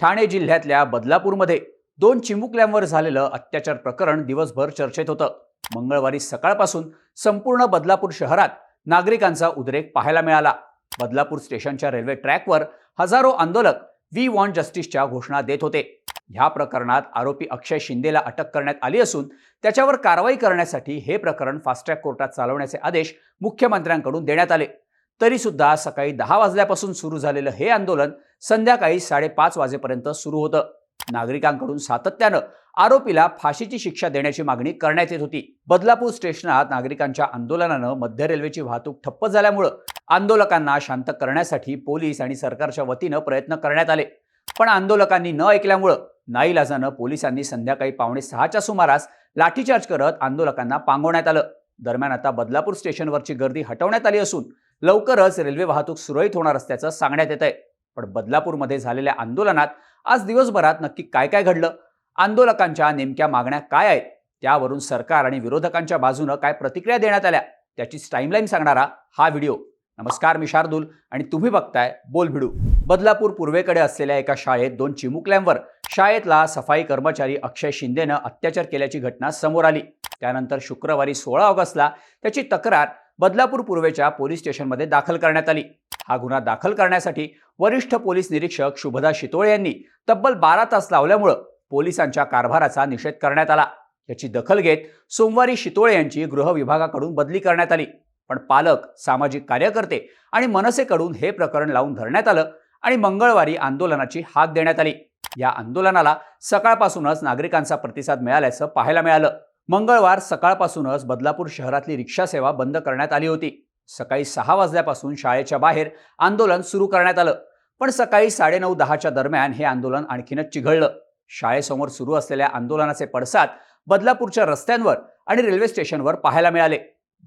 ठाणे जिल्ह्यातल्या बदलापूरमध्ये दोन चिमुकल्यांवर झालेलं अत्याचार प्रकरण दिवसभर चर्चेत होतं. मंगळवारी सकाळपासून संपूर्ण बदलापूर शहरात नागरिकांचा उद्रेक पाहायला मिळाला. बदलापूर स्टेशनच्या रेल्वे ट्रॅकवर हजारो आंदोलक वी वॉन्ट जस्टिसच्या घोषणा देत होते. ह्या प्रकरणात आरोपी अक्षय शिंदेला अटक करण्यात आली असून त्याच्यावर कारवाई करण्यासाठी हे प्रकरण फास्ट्रॅक कोर्टात चालवण्याचे आदेश मुख्यमंत्र्यांकडून देण्यात आले. तरीसुद्धा सकाळी दहा वाजल्यापासून सुरू झालेलं हे आंदोलन संध्याकाळी साडेपाच वाजेपर्यंत सुरू होतं. नागरिकांकडून सातत्यानं आरोपीला फाशीची शिक्षा देण्याची मागणी करण्यात येत होती. बदलापूर स्टेशनात नागरिकांच्या आंदोलनानं मध्य रेल्वेची वाहतूक ठप्प झाल्यामुळं आंदोलकांना शांत करण्यासाठी पोलीस आणि सरकारच्या वतीनं प्रयत्न करण्यात आले. पण आंदोलकांनी न ऐकल्यामुळं नाईलाजानं पोलिसांनी संध्याकाळी पावणे सहाच्या सुमारास लाठीचार्ज करत आंदोलकांना पांगवण्यात आलं. दरम्यान आता बदलापूर स्टेशनवरची गर्दी हटवण्यात आली असून लवकरच रेल्वे वाहतूक सुरळीत होणार असल्याचं सांगण्यात येत आहे पण बदलापूरमध्ये झालेल्या आंदोलनात आज दिवसभरात नक्की काय काय घडलं? आंदोलकांच्या नेमक्या मागण्या काय आहेत? त्यावरून सरकार आणि विरोधकांच्या बाजूनं काय प्रतिक्रिया देण्यात आल्या? त्याची टाईमलाईन सांगणारा हा व्हिडिओ. नमस्कार मी शार्दूल आणि तुम्ही बघताय बोल भिडू. बदलापूर पूर्वेकडे असलेल्या एका शाळेत दोन चिमुकल्यांवर शाळेतला सफाई कर्मचारी अक्षय शिंदेनं अत्याचार केल्याची घटना समोर आली. त्यानंतर शुक्रवारी सोळा ऑगस्टला त्याची तक्रार बदलापूर पूर्वेच्या पोलीस स्टेशनमध्ये दाखल करण्यात आली. हा गुन्हा दाखल करण्यासाठी वरिष्ठ पोलीस निरीक्षक शुभदा शितोळे यांनी तब्बल बारा तास लावल्यामुळं पोलिसांच्या कारभाराचा निषेध करण्यात आला. याची दखल घेत सोमवारी शितोळे यांची गृह विभागाकडून बदली करण्यात आली. पण पालक सामाजिक कार्यकर्ते आणि मनसेकडून हे प्रकरण लावून धरण्यात आलं आणि मंगळवारी आंदोलनाची हाक देण्यात आली. या आंदोलनाला सकाळपासूनच नागरिकांचा प्रतिसाद मिळाल्याचं पाहायला मिळालं. मंगळवार सकाळपासूनच बदलापूर शहरातली रिक्षा सेवा बंद करण्यात आली होती. सकाळी सहा वाजल्यापासून शाळेच्या बाहेर आंदोलन सुरू करण्यात आलं. पण सकाळी साडेनऊ दहाच्या दरम्यान हे आंदोलन आणखीनच चिघळलं. शाळेसमोर सुरू असलेल्या आंदोलनाचे पडसाद बदलापूरच्या रस्त्यांवर आणि रेल्वे स्टेशनवर पाहायला मिळाले.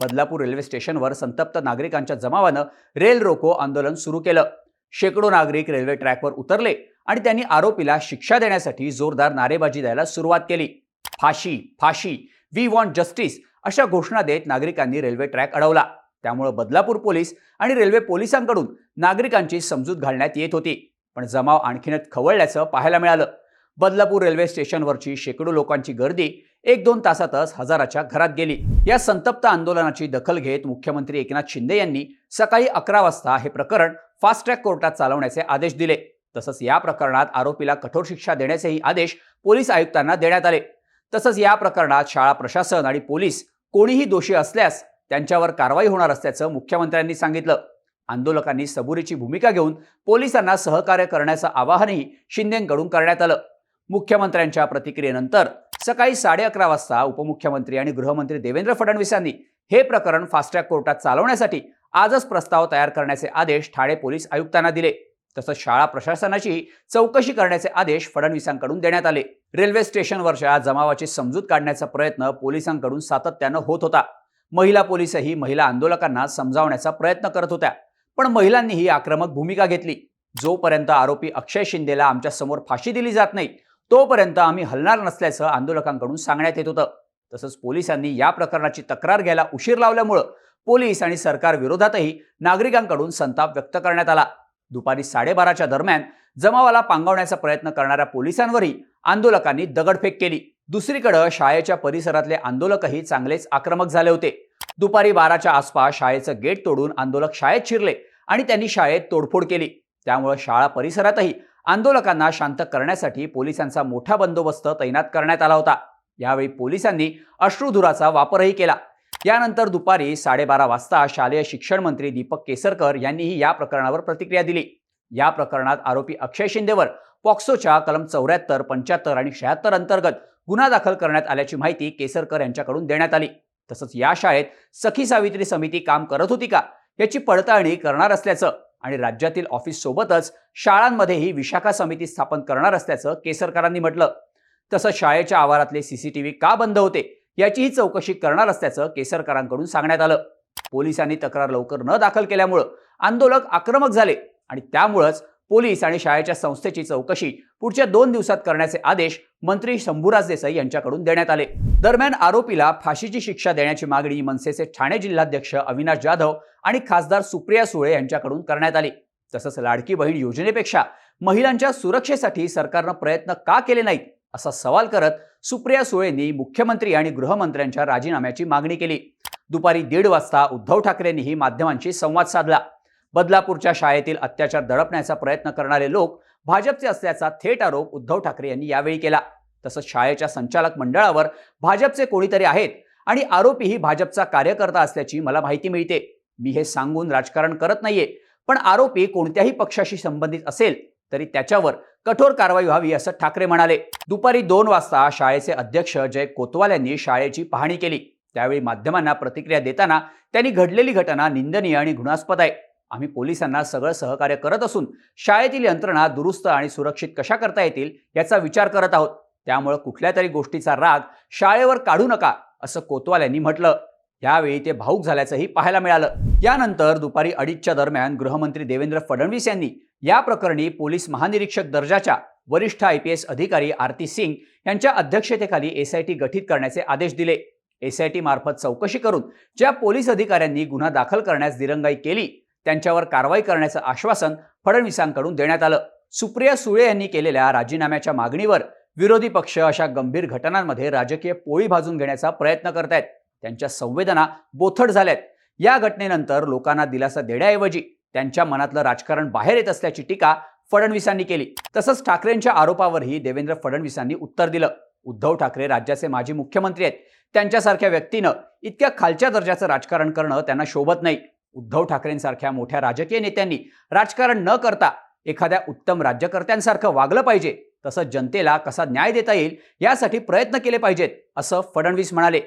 बदलापूर रेल्वे स्टेशनवर संतप्त नागरिकांच्या जमावानं रेल रोको आंदोलन सुरू केलं. शेकडो नागरिक रेल्वे ट्रॅकवर उतरले आणि त्यांनी आरोपीला शिक्षा देण्यासाठी जोरदार नारेबाजी द्यायला सुरुवात केली. फाशी फाशी. वी वॉन्ट जस्टिस अशा घोषणा देत नागरिकांनी रेल्वे ट्रॅक अडवला. त्यामुळे बदलापूर पोलीस आणि रेल्वे पोलिसांकडून नागरिकांची समजूत घालण्यात येत होती. पण जमाव आणखीनच खवळल्याचं पाहायला मिळालं. बदलापूर रेल्वे स्टेशनवरची शेकडो लोकांची गर्दी एक दोन तासातच हजाराच्या घरात गेली. या संतप्त आंदोलनाची दखल घेत मुख्यमंत्री एकनाथ शिंदे यांनी सकाळी अकरा वाजता हे प्रकरण फास्ट ट्रॅक कोर्टात चालवण्याचे आदेश दिले. तसंच या प्रकरणात आरोपीला कठोर शिक्षा देण्याचेही आदेश पोलीस आयुक्तांना देण्यात आले. तसंच या प्रकरणात शाळा प्रशासन आणि पोलीस कोणीही दोषी असल्यास त्यांच्यावर कारवाई होणार असल्याचं मुख्यमंत्र्यांनी सांगितलं. आंदोलकांनी सबुरीची भूमिका घेऊन पोलिसांना सहकार्य करण्याचं आवाहनही शिंदेकडून करण्यात आलं. मुख्यमंत्र्यांच्या प्रतिक्रियेनंतर सकाळी साडे अकरा वाजता उपमुख्यमंत्री आणि गृहमंत्री देवेंद्र फडणवीसांनी हे प्रकरण फास्ट्रॅक कोर्टात चालवण्यासाठी आजच प्रस्ताव तयार करण्याचे आदेश ठाणे पोलीस आयुक्तांना दिले. तसंच शाळा प्रशासनाची चौकशी करण्याचे आदेश फडणवीसांकडून देण्यात आले. रेल्वे स्टेशनवरच्या जमावाची समजूत काढण्याचा प्रयत्न पोलिसांकडून सातत्यानं होत होता. महिला पोलीसही महिला आंदोलकांना समजावण्याचा प्रयत्न करत होत्या पण महिलांनीही आक्रमक भूमिका घेतली. जोपर्यंत आरोपी अक्षय शिंदेला आमच्यासमोर फाशी दिली जात नाही तोपर्यंत आम्ही हलणार नसल्याचं आंदोलकांकडून सांगण्यात येत होतं. तसंच पोलिसांनी या प्रकरणाची तक्रार घ्यायला उशीर लावल्यामुळं पोलीस आणि सरकार विरोधातही नागरिकांकडून संताप व्यक्त करण्यात आला. दुपारी साडेबाराच्या दरम्यान जमावाला पांगवण्याचा प्रयत्न करणाऱ्या पोलिसांवरही आंदोलकांनी दगडफेक केली. दुसरीकडे शाळेच्या परिसरातले आंदोलकही चांगलेच आक्रमक झाले होते. दुपारी बाराच्या आसपास शाळेचं गेट तोडून आंदोलक शाळेत शिरले आणि त्यांनी शाळेत तोडफोड केली. त्यामुळे शाळा परिसरातही आंदोलकांना शांत करण्यासाठी पोलिसांचा मोठा बंदोबस्त तैनात करण्यात आला होता. यावेळी पोलिसांनी अश्रुधुराचा वापरही केला. यानंतर दुपारी साडेबारा वाजता शालेय शिक्षण मंत्री दीपक केसरकर यांनीही या प्रकरणावर प्रतिक्रिया दिली. या प्रकरणात आरोपी अक्षय शिंदेवर पॉक्सोच्या कलम चौऱ्याहत्तर पंच्याहत्तर आणि शहात्तर अंतर्गत गुन्हा दाखल करण्यात आल्याची माहिती केसरकर यांच्याकडून देण्यात आली. तसंच या शाळेत सखी सावित्री समिती काम करत होती का याची पडताळणी करणार असल्याचं आणि राज्यातील ऑफिस सोबतच शाळांमध्येही विशाखा समिती स्थापन करणार असल्याचं केसरकरांनी म्हटलं. तसंच शाळेच्या आवारातले सीसीटीव्ही का बंद होते याचीही चौकशी करणार असल्याचं केसरकरांकडून सांगण्यात आलं. पोलिसांनी तक्रार लवकर न दाखल केल्यामुळं आंदोलक आक्रमक झाले आणि त्यामुळंच पोलीस आणि शाळेच्या संस्थेची चौकशी पुढच्या दोन दिवसात करण्याचे आदेश मंत्री शंभूराज देसाई यांच्याकडून देण्यात आले. दरम्यान आरोपीला फाशीची शिक्षा देण्याची मागणी मनसेचे ठाणे जिल्हाध्यक्ष अविनाश जाधव आणि खासदार सुप्रिया सुळे यांच्याकडून करण्यात आली. तसंच लाडकी बहीण योजनेपेक्षा महिलांच्या सुरक्षेसाठी सरकारनं प्रयत्न का केले नाहीत असा सवाल करत सुप्रिया सुळेंनी मुख्यमंत्री आणि गृहमंत्र्यांच्या राजीनाम्याची मागणी केली. दुपारी दीड वाजता उद्धव ठाकरेंनीही माध्यमांशी संवाद साधला. बदलापूरच्या शाळेतील अत्याचार दडपण्याचा प्रयत्न करणारे लोक भाजपचे असल्याचा थेट आरोप उद्धव ठाकरे यांनी यावेळी केला. तसंच शाळेच्या संचालक मंडळावर भाजपचे कोणीतरी आहेत आणि आरोपीही भाजपचा कार्यकर्ता असल्याची मला माहिती मिळते. मी हे सांगून राजकारण करत नाहीये. पण आरोपी कोणत्याही पक्षाशी संबंधित असेल तरी त्याच्यावर कठोर कारवाई व्हावी असं ठाकरे म्हणाले. दुपारी दोन वाजता शाळेचे अध्यक्ष जय कोतवाल यांनी शाळेची पाहणी केली. त्यावेळी माध्यमांना प्रतिक्रिया देताना त्यांनी घडलेली घटना निंदनीय आणि घृणास्पद आहे. आम्ही पोलिसांना सगळं सहकार्य करत असून शाळेतील यंत्रणा दुरुस्त आणि सुरक्षित कशा करता येतील याचा विचार करत आहोत. त्यामुळे कुठल्या तरी गोष्टीचा राग शाळेवर काढू नका असं कोतवाल यांनी म्हटलं. यावेळी ते भाऊक झाल्याचंही पाहायला मिळालं. यानंतर दुपारी अडीचच्या दरम्यान गृहमंत्री देवेंद्र फडणवीस यांनी या प्रकरणी पोलीस महानिरीक्षक दर्जाच्या वरिष्ठ आय पी एस अधिकारी आरती सिंग यांच्या अध्यक्षतेखाली एसआयटी गठीत करण्याचे आदेश दिले. एसआयटी मार्फत चौकशी करून ज्या पोलीस अधिकाऱ्यांनी गुन्हा दाखल करण्यास दिरंगाई केली त्यांच्यावर कारवाई करण्याचं आश्वासन फडणवीसांकडून देण्यात आलं. सुप्रिया सुळे यांनी केलेल्या राजीनाम्याच्या मागणीवर विरोधी पक्ष अशा गंभीर घटनांमध्ये राजकीय पोळी भाजून घेण्याचा प्रयत्न करतायत. त्यांच्या संवेदना बोथट झाल्यात. या घटनेनंतर लोकांना दिलासा देण्याऐवजी त्यांच्या मनातलं राजकारण बाहेर येत असल्याची टीका फडणवीसांनी केली. तसंच ठाकरेंच्या आरोपावरही देवेंद्र फडणवीसांनी उत्तर दिलं. उद्धव ठाकरे राज्याचे माजी मुख्यमंत्री आहेत. त्यांच्यासारख्या व्यक्तीनं इतक्या खालच्या दर्जाचं राजकारण करणं त्यांना शोभत नाही. उद्धव ठाकरेंसारख्या मोठ्या राजकीय नेत्यांनी राजकारण न करता एखाद्या उत्तम राज्यकर्त्यांसारखं वागलं पाहिजे तसंच जनतेला कसा न्याय देता येईल यासाठी प्रयत्न केले पाहिजेत असं फडणवीस म्हणाले.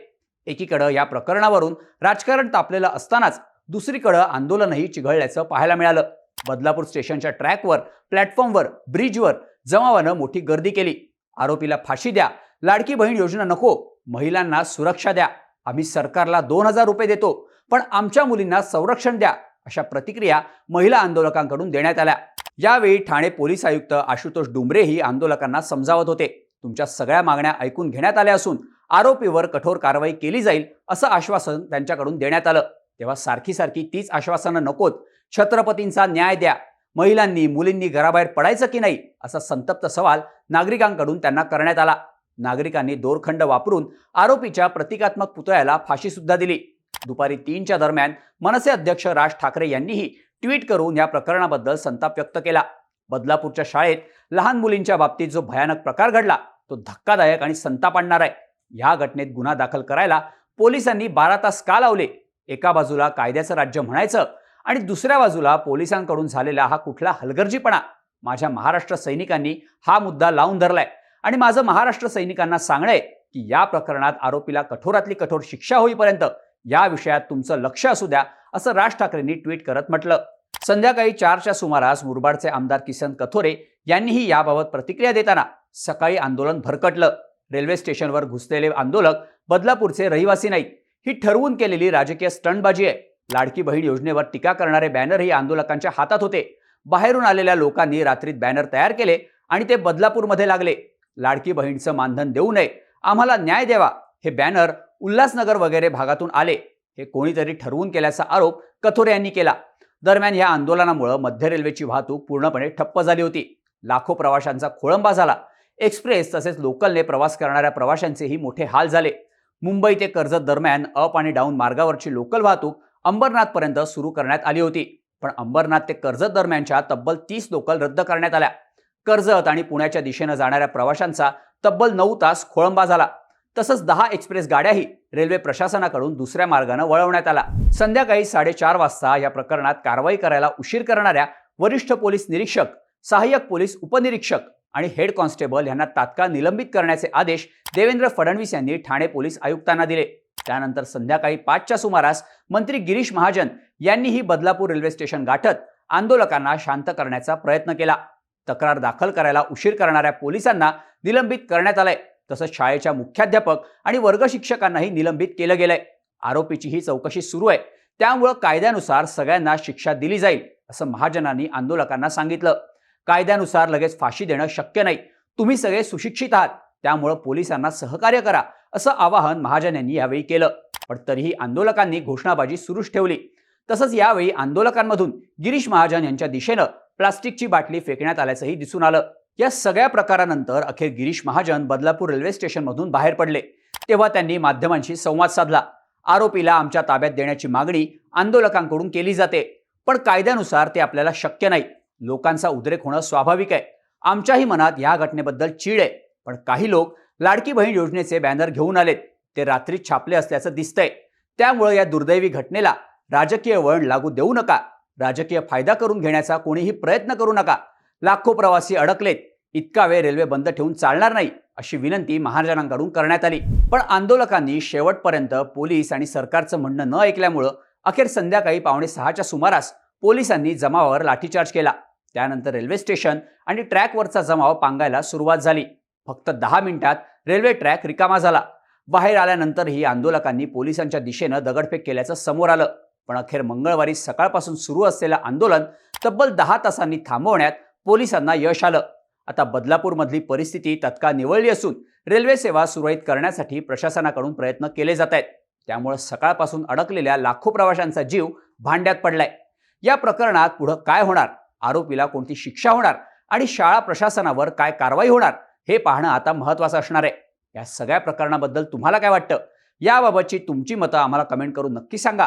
एकीकडं या प्रकरणावरून राजकारण तापलेलं असतानाच दुसरीकडं आंदोलनही चिघळल्याचं पाहायला मिळालं. बदलापूर स्टेशनच्या ट्रॅकवर प्लॅटफॉर्मवर ब्रिजवर जमावानं मोठी गर्दी केली. आरोपीला फाशी द्या लाडकी बहीण योजना नको महिलांना सुरक्षा द्या. आम्ही सरकारला दोन हजार रुपये देतो पण आमच्या मुलींना संरक्षण द्या अशा प्रतिक्रिया महिला आंदोलकांकडून देण्यात आल्या. यावेळी ठाणे पोलीस आयुक्त आशुतोष डुंबरेही आंदोलकांना समजावत होते. तुमच्या सगळ्या मागण्या ऐकून घेण्यात आल्या असून आरोपीवर कठोर कारवाई केली जाईल असं आश्वासन त्यांच्याकडून देण्यात आलं. तेव्हा सारखी सारखी तीच आश्वासनं नकोत. छत्रपतींचा न्याय द्या. महिलांनी मुलींनी घराबाहेर पडायचं की नाही असा संतप्त सवाल नागरिकांकडून त्यांना करण्यात आला. नागरिकांनी दोरखंड वापरून आरोपीच्या प्रतिकात्मक पुतळ्याला फाशीसुद्धा दिली. दुपारी तीनच्या दरम्यान मनसे अध्यक्ष राज ठाकरे यांनीही ट्विट करून या प्रकरणाबद्दल संताप व्यक्त केला. बदलापूरच्या शाळेत लहान मुलींच्या बाबतीत जो भयानक प्रकार घडला तो धक्कादायक आणि संताप आणणार आहे. या घटनेत गुन्हा दाखल करायला पोलिसांनी बारा तास का लावले? एका बाजूला कायद्याचं राज्य म्हणायचं आणि दुसऱ्या बाजूला पोलिसांकडून झालेला हा कुठला हलगर्जीपणा? माझ्या महाराष्ट्र सैनिकांनी हा मुद्दा लावून धरलाय. आणि माझं महाराष्ट्र सैनिकांना सांगणंय की या प्रकरणात आरोपीला कठोरातली कठोर शिक्षा होईपर्यंत या विषयात तुमचं लक्ष असू द्या असं राज ठाकरेंनी ट्विट करत म्हटलं. संध्याकाळी चारच्या सुमारास मुरबाडचे आमदार किसन कथोरे यांनीही याबाबत प्रतिक्रिया देताना सकाळी आंदोलन भरकटलं. रेल्वे स्टेशनवर घुसलेले आंदोलक बदलापूरचे रहिवासी नाहीत. ही ठरवून केलेली राजकीय स्टंटबाजी आहे. लाडकी बहीण योजनेवर टीका करणारे बॅनरही आंदोलकांच्या हातात होते. बाहेरून आलेल्या लोकांनी रात्रीत बॅनर तयार केले आणि ते बदलापूरमध्ये लागले. लाडकी बहीणचं मानधन देऊ नये. आम्हाला न्याय द्यावा. हे बॅनर उल्हासनगर वगैरे भागातून आले. हे कोणीतरी ठरवून केल्याचा आरोप कथोरे यांनी केला. दरम्यान या आंदोलनामुळे मध्य रेल्वेची वाहतूक पूर्णपणे ठप्प झाली होती. लाखो प्रवाशांचा खोळंबा झाला. एक्सप्रेस तसेच लोकलने प्रवास करणाऱ्या प्रवाशांचेही मोठे हाल झाले. मुंबई ते कर्जत दरम्यान अप आणि डाऊन मार्गावरची लोकल वाहतूक अंबरनाथपर्यंत सुरू करण्यात आली होती. पण अंबरनाथ ते कर्जत दरम्यानच्या तब्बल तीस लोकल रद्द करण्यात आल्या. कर्जत आणि पुण्याच्या दिशेनं जाणाऱ्या प्रवाशांचा तब्बल नऊ तास खोळंबा झाला. तसंच दहा एक्सप्रेस गाड्याही रेल्वे प्रशासनाकडून दुसऱ्या मार्गानं वळवण्यात आला. संध्याकाळी साडेचार वाजता या प्रकरणात कारवाई करायला उशीर करणाऱ्या वरिष्ठ पोलीस निरीक्षक सहाय्यक पोलीस उपनिरीक्षक आणि हेड कॉन्स्टेबल यांना तात्काळ निलंबित करण्याचे आदेश देवेंद्र फडणवीस यांनी ठाणे पोलीस आयुक्तांना दिले. त्यानंतर संध्याकाळी पाचच्या सुमारास मंत्री गिरीश महाजन यांनीही बदलापूर रेल्वे स्टेशन गाठत आंदोलकांना शांत करण्याचा प्रयत्न केला. तक्रार दाखल करायला उशीर करणाऱ्या पोलिसांना निलंबित करण्यात आलंय. तसंच शाळेच्या मुख्याध्यापक आणि वर्ग शिक्षकांनाही निलंबित केलं गेलंय. आरोपीची ही चौकशी सुरू आहे. त्यामुळं कायद्यानुसार सगळ्यांना शिक्षा दिली जाईल असं महाजनांनी आंदोलकांना सांगितलं. कायद्यानुसार लगेच फाशी देणं शक्य नाही. तुम्ही सगळे सुशिक्षित आहात. त्यामुळं पोलिसांना सहकार्य करा असं आवाहन महाजन यांनी यावेळी केलं. पण तरीही आंदोलकांनी घोषणाबाजी सुरूच ठेवली. तसंच यावेळी आंदोलकांमधून गिरीश महाजन यांच्या दिशेनं प्लास्टिकची बाटली फेकण्यात आल्याचंही दिसून आलं. या सगळ्या प्रकारानंतर अखेर गिरीश महाजन बदलापूर रेल्वे स्टेशनमधून बाहेर पडले. तेव्हा त्यांनी माध्यमांशी संवाद साधला. आरोपीला आमच्या ताब्यात देण्याची मागणी आंदोलकांकडून केली जाते. पण कायद्यानुसार ते आपल्याला शक्य नाही. लोकांचा उद्रेक होणं स्वाभाविक आहे. आमच्याही मनात या घटनेबद्दल चीड आहे. पण काही लोक लाडकी बहीण योजनेचे बॅनर घेऊन आलेत. ते रात्री छापले असल्याचं दिसतंय. त्यामुळे या दुर्दैवी घटनेला राजकीय वळण लागू देऊ नका. राजकीय फायदा करून घेण्याचा कोणीही प्रयत्न करू नका. लाखो प्रवासी अडकलेत. इतका वेळ रेल्वे बंद ठेवून चालणार नाही अशी विनंती महाजनांकडून करण्यात आली. पण आंदोलकांनी शेवटपर्यंत पोलीस आणि सरकारचं म्हणणं न ऐकल्यामुळं अखेर संध्याकाळी पावणे सहाच्या सुमारास पोलिसांनी जमावावर लाठीचार्ज केला. त्यानंतर रेल्वे स्टेशन आणि ट्रॅकवरचा जमाव पांगायला सुरुवात झाली. फक्त दहा मिनिटात रेल्वे ट्रॅक रिकामा झाला. बाहेर आल्यानंतरही आंदोलकांनी पोलिसांच्या दिशेनं दगडफेक केल्याचं समोर आलं. पण अखेर मंगळवारी सकाळपासून सुरू असलेलं आंदोलन तब्बल दहा तासांनी थांबवण्यात पोलिसांना यश आलं. आता बदलापूरमधली परिस्थिती तत्काळ निवळली असून रेल्वे सेवा सुरळीत करण्यासाठी प्रशासनाकडून प्रयत्न केले जात आहेत. त्यामुळे सकाळपासून अडकलेल्या लाखो प्रवाशांचा जीव भांड्यात पडलाय. या प्रकरणात पुढं काय होणार? आरोपीला कोणती शिक्षा होणार? आणि शाळा प्रशासनावर काय कारवाई होणार? हे पाहणं आता महत्त्वाचं असणार आहे. या सगळ्या प्रकरणाबद्दल तुम्हाला काय वाटतं? याबाबतची तुमची मतं आम्हाला कमेंट करून नक्की सांगा.